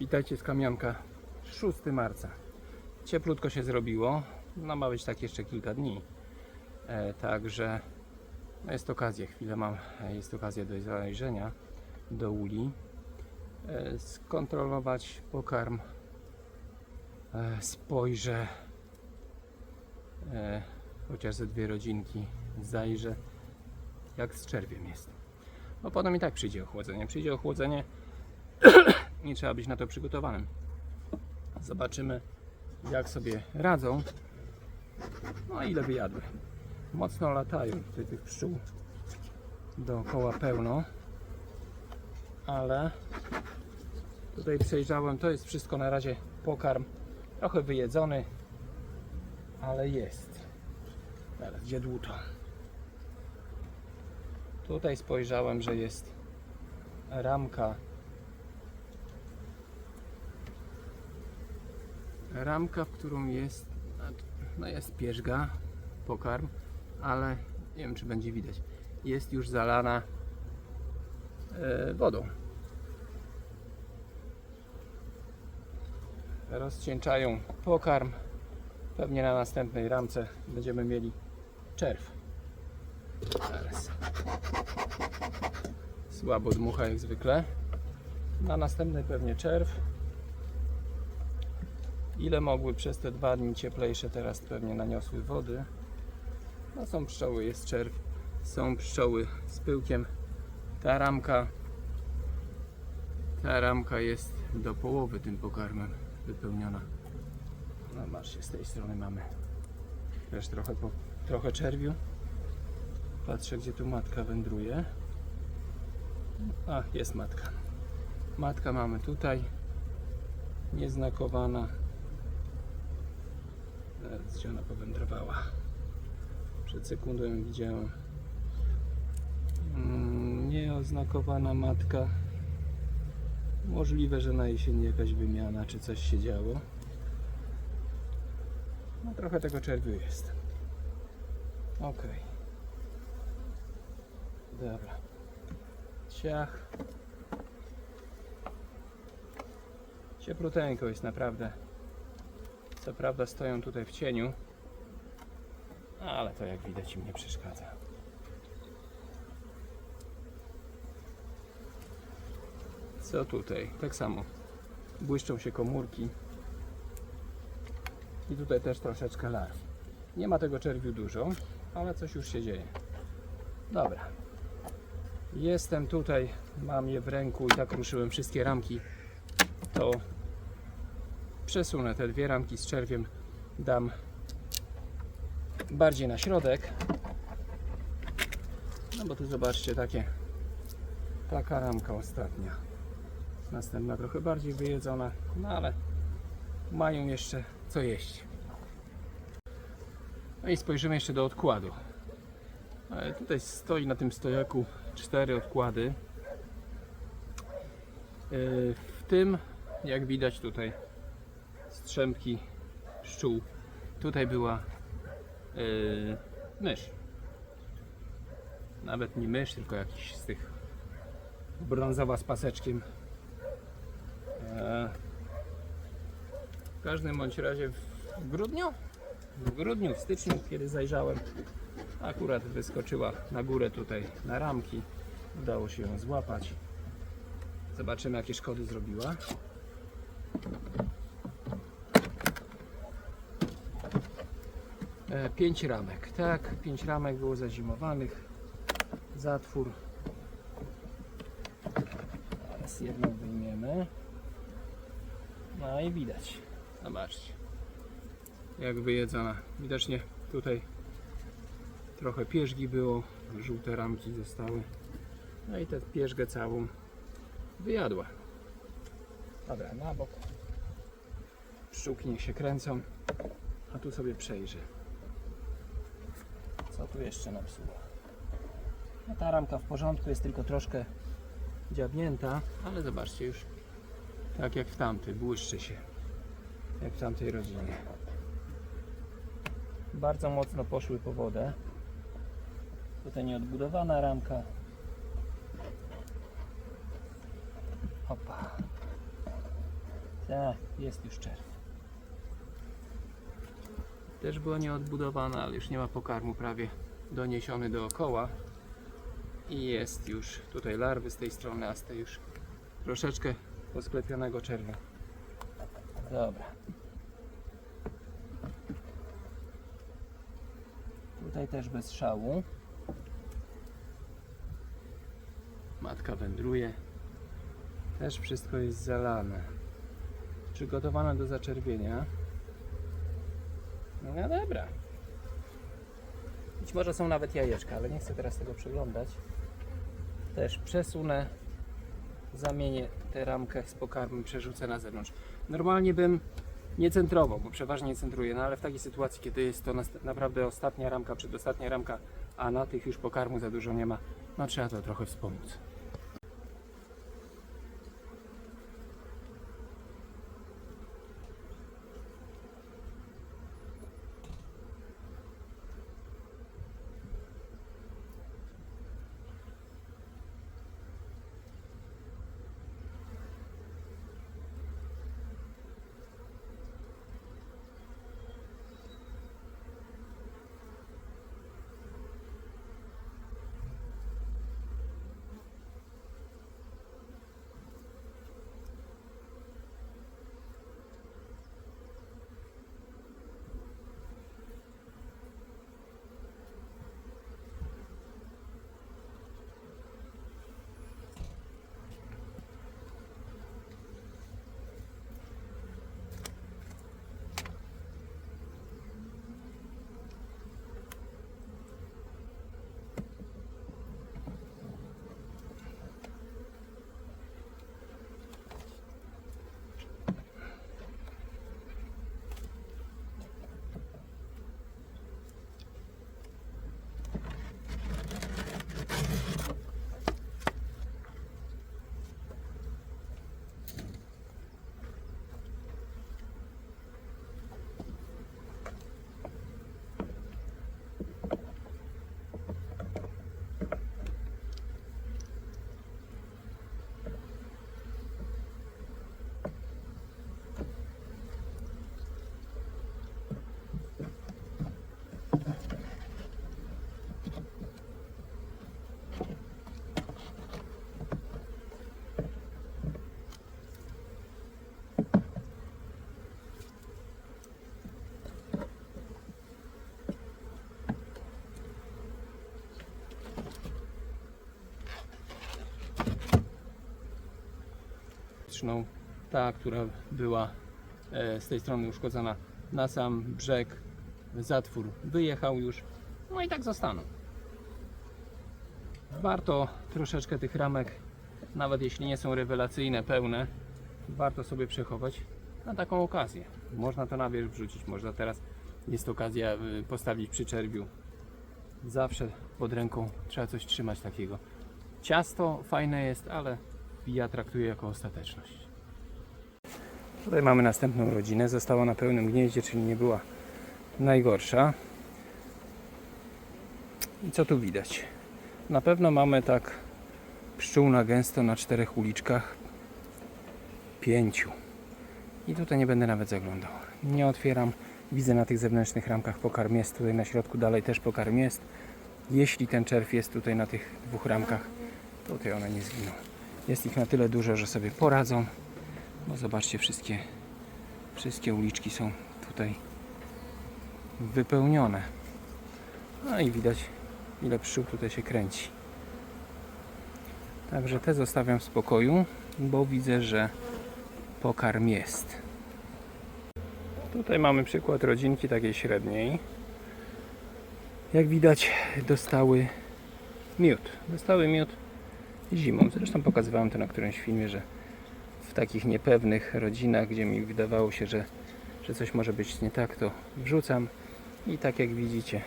Witajcie z Kamionka. 6 marca. Cieplutko się zrobiło. No ma być tak jeszcze kilka dni. E, także no jest okazja, chwilę mam, e, jest okazja do zajrzenia do uli. E, skontrolować pokarm. E, spojrzę. E, chociaż ze dwie rodzinki zajrzę jak z czerwiem jest. No potem i tak przyjdzie ochłodzenie. Przyjdzie ochłodzenie, nie trzeba być na to przygotowanym. Zobaczymy, jak sobie radzą. No ile wyjadły. Mocno latają tutaj tych pszczół dookoła pełno. Ale tutaj przejrzałem, to jest wszystko na razie pokarm. Trochę wyjedzony, ale jest. Teraz gdzie dłuto. Tutaj spojrzałem, że jest ramka. Ramka, w którą jest, no jest pierzga, pokarm, ale nie wiem czy będzie widać. Jest już zalana e, wodą. Rozcieńczają pokarm. Pewnie na następnej ramce będziemy mieli czerw. Zaraz. Słabo dmucha jak zwykle. Na następnej pewnie czerw. Ile mogły przez te dwa dni cieplejsze teraz pewnie naniosły wody. No są pszczoły, jest czerw. Są pszczoły z pyłkiem. Ta ramka ta ramka jest do połowy tym pokarmem wypełniona. No masz z tej strony mamy też trochę, po, trochę czerwiu. Patrzę, gdzie tu matka wędruje. A, jest matka. Matka mamy tutaj. Nieznakowana. Zaraz, gdzie ona powędrowała? Przed sekundą ją widziałem. Mm, Nieoznakowana matka. Możliwe, że na jesieni jakaś wymiana, czy coś się działo. No trochę tego czerwiu jest. Okej. Dobra. Ciach. Ciepluteńko jest naprawdę. Co prawda stoją tutaj w cieniu, ale to jak widać im nie przeszkadza. Co tutaj? Tak samo. Błyszczą się komórki. I tutaj też troszeczkę larw. Nie ma tego czerwiu dużo, ale coś już się dzieje. Dobra. Jestem tutaj, mam je w ręku i tak ruszyłem wszystkie ramki. To przesunę te dwie ramki z czerwiem, dam bardziej na środek. No bo tu zobaczcie takie taka ramka ostatnia. Następna trochę bardziej wyjedzona, no ale mają jeszcze co jeść. No i spojrzymy jeszcze do odkładu. E, Tutaj stoi na tym stojaku cztery odkłady. E, W tym, jak widać tutaj, strzępki pszczół. Tutaj była e, mysz. Nawet nie mysz, tylko jakiś z tych brązowa z paseczkiem. E, W każdym bądź razie w grudniu, w grudniu, w styczniu, kiedy zajrzałem, akurat wyskoczyła na górę tutaj na ramki. Udało się ją złapać. Zobaczymy jakie szkody zrobiła. E, Pięć ramek, tak, pięć ramek było zazimowanych. Zatwór. Teraz jedną wyjmiemy. No i widać. Zobaczcie. Jak wyjedzona. Widocznie tutaj trochę pierzgi było. Żółte ramki zostały. No i tę pierzgę całą wyjadła. Dobra, na bok. Pszczółki niech się kręcą. A tu sobie przejrzy. Co tu jeszcze napsuło? No ta ramka w porządku, jest tylko troszkę dziabnięta, ale zobaczcie już tak jak w tamtej, błyszczy się jak w tamtej rodzinie. Bardzo mocno poszły po wodę. Tutaj nieodbudowana ramka. Opa. Tak, jest już czerw. Też była nieodbudowana, ale już nie ma pokarmu prawie doniesiony dookoła. I jest już tutaj larwy z tej strony, a z tej już troszeczkę posklepionego czerwia. Dobra. Tutaj też bez szału. Matka wędruje. Też wszystko jest zalane. Przygotowane do zaczerwienia. No dobra. Być może są nawet jajeczka, ale nie chcę teraz tego przeglądać. Też przesunę, zamienię tę ramkę z pokarmem, przerzucę na zewnątrz. Normalnie bym nie centrował, bo przeważnie nie centruję, no ale w takiej sytuacji, kiedy jest to naprawdę ostatnia ramka, przedostatnia ramka, a na tych już pokarmu za dużo nie ma, no trzeba to trochę wspomóc. Ta, która była e, z tej strony uszkodzona na sam brzeg, zatwór wyjechał już, no i tak zostaną. Warto troszeczkę tych ramek, nawet jeśli nie są rewelacyjne, pełne, warto sobie przechować na taką okazję. Można to na wierzch wrzucić, można teraz jest okazja y, postawić przy czerwiu. Zawsze pod ręką trzeba coś trzymać takiego. Ciasto fajne jest, ale ja traktuję jako ostateczność. Tutaj mamy następną rodzinę. Została na pełnym gnieździe, czyli nie była najgorsza. I co tu widać? Na pewno mamy tak pszczół na gęsto na czterech uliczkach. Pięciu. I tutaj nie będę nawet zaglądał. Nie otwieram. Widzę na tych zewnętrznych ramkach pokarm jest. Tutaj na środku dalej też pokarm jest. Jeśli ten czerw jest tutaj na tych dwóch ramkach, to tutaj one nie zginą. Jest ich na tyle dużo, że sobie poradzą. No zobaczcie, wszystkie, wszystkie uliczki są tutaj wypełnione. No i widać, ile pszczół tutaj się kręci. Także te zostawiam w spokoju, bo widzę, że pokarm jest. Tutaj mamy przykład rodzinki takiej średniej. Jak widać, dostały miód. Dostały miód zimą. Zresztą pokazywałem to na którymś filmie, że w takich niepewnych rodzinach, gdzie mi wydawało się, że, że coś może być nie tak, to wrzucam i tak jak widzicie,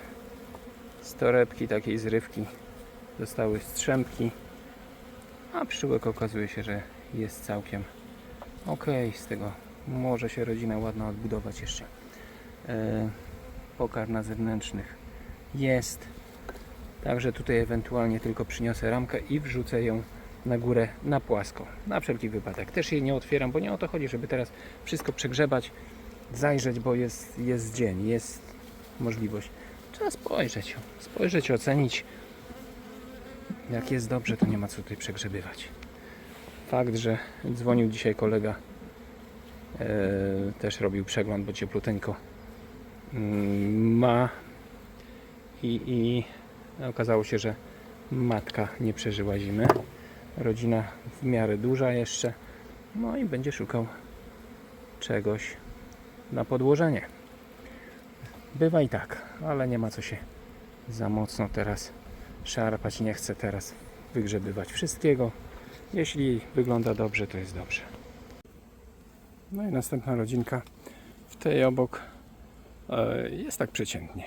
z torebki takiej zrywki dostały strzępki, a pszczółek okazuje się, że jest całkiem ok, z tego może się rodzina ładna odbudować jeszcze. E, pokar na zewnętrznych jest. Także tutaj ewentualnie tylko przyniosę ramkę i wrzucę ją na górę na płasko. Na wszelki wypadek. Też jej nie otwieram, bo nie o to chodzi, żeby teraz wszystko przegrzebać, zajrzeć, bo jest, jest dzień, jest możliwość. Trzeba spojrzeć, spojrzeć, ocenić. Jak jest dobrze, to nie ma co tutaj przegrzebywać. Fakt, że dzwonił dzisiaj kolega, e, też robił przegląd, bo ciepluteńko mm, ma i, i okazało się, że matka nie przeżyła zimy. Rodzina w miarę duża jeszcze. No i będzie szukał czegoś na podłożenie. Bywa i tak, ale nie ma co się za mocno teraz szarpać. Nie chcę teraz wygrzebywać wszystkiego. Jeśli wygląda dobrze, to jest dobrze. No i następna rodzinka. W tej obok e, jest tak przeciętnie,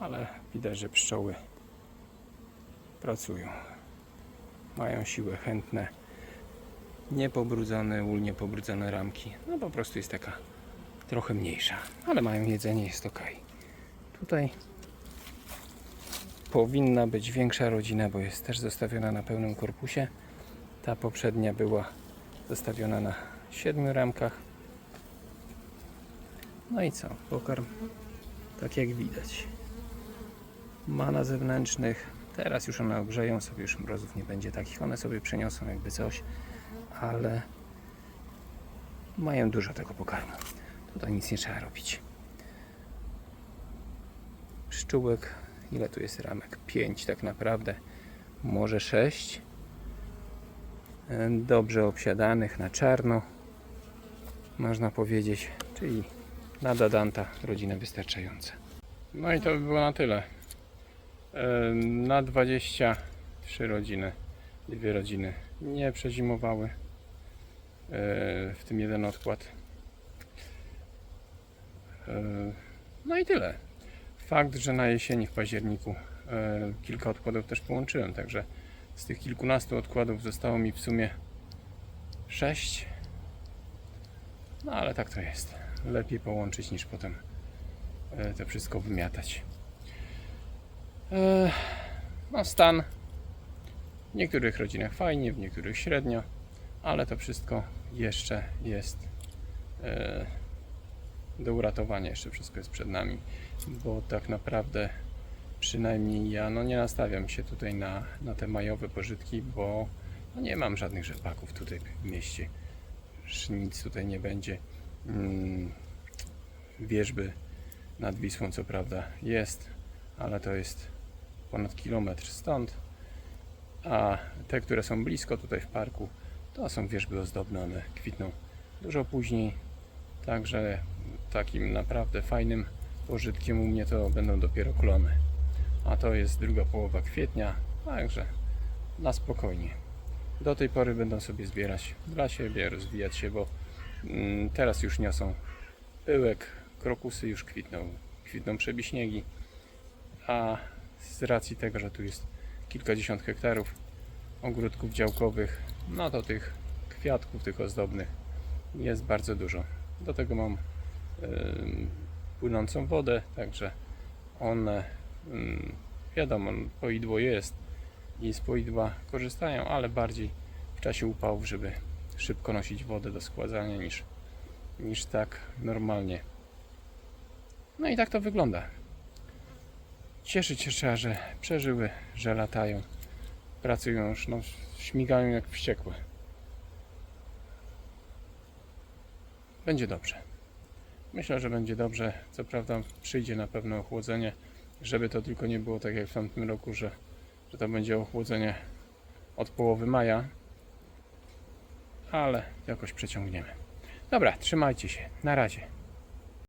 ale widać, że pszczoły pracują. Mają siłę, chętne. Niepobrudzone, ul niepobrudzone ramki. No po prostu jest taka trochę mniejsza, ale mają jedzenie, jest ok. Tutaj powinna być większa rodzina, bo jest też zostawiona na pełnym korpusie. Ta poprzednia była zostawiona na siedmiu ramkach. No i co? Pokarm tak jak widać. Ma na zewnętrznych. Teraz już one ogrzeją sobie, już mrozów nie będzie takich. One sobie przeniosą jakby coś, ale mają dużo tego pokarmu. Tutaj nic nie trzeba robić. Pszczółek, ile tu jest ramek? 5 tak naprawdę, może 6. Dobrze obsiadanych na czarno, można powiedzieć, czyli na Dadanta rodzina wystarczająca. No i to by było na tyle. Na 23 rodziny, dwie rodziny nie przezimowały, e, w tym jeden odkład. E, No i tyle. Fakt, że na jesieni w październiku e, kilka odkładów też połączyłem, także z tych kilkunastu odkładów zostało mi w sumie 6. No ale tak to jest. Lepiej połączyć niż potem to wszystko wymiatać. No stan w niektórych rodzinach fajnie, w niektórych średnio, ale to wszystko jeszcze jest e, do uratowania, jeszcze wszystko jest przed nami, bo tak naprawdę przynajmniej ja no nie nastawiam się tutaj na, na te majowe pożytki, bo no nie mam żadnych rzepaków tutaj w mieście. Nic tutaj nie będzie. Mm, Wierzby nad Wisłą co prawda jest, ale to jest ponad kilometr stąd. A te, które są blisko tutaj w parku, to są wierzby ozdobne, one kwitną dużo później. Także takim naprawdę fajnym pożytkiem u mnie to będą dopiero klony. A to jest druga połowa kwietnia, także na spokojnie. Do tej pory będą sobie zbierać dla siebie, rozwijać się, bo mm, teraz już niosą pyłek, krokusy już kwitną, kwitną przebiśniegi, a z racji tego, że tu jest kilkadziesiąt hektarów ogródków działkowych, no to tych kwiatków, tych ozdobnych jest bardzo dużo. Do tego mam płynącą wodę, także one, wiadomo, poidło jest i z poidła korzystają, ale bardziej w czasie upałów, żeby szybko nosić wodę do składzania niż, niż tak normalnie. No i tak to wygląda. Cieszyć się trzeba, że przeżyły, że latają, pracują już, no, śmigają jak wściekłe. Będzie dobrze. Myślę, że będzie dobrze. Co prawda przyjdzie na pewno ochłodzenie, żeby to tylko nie było tak jak w tamtym roku, że, że to będzie ochłodzenie od połowy maja, ale jakoś przeciągniemy. Dobra, trzymajcie się. Na razie.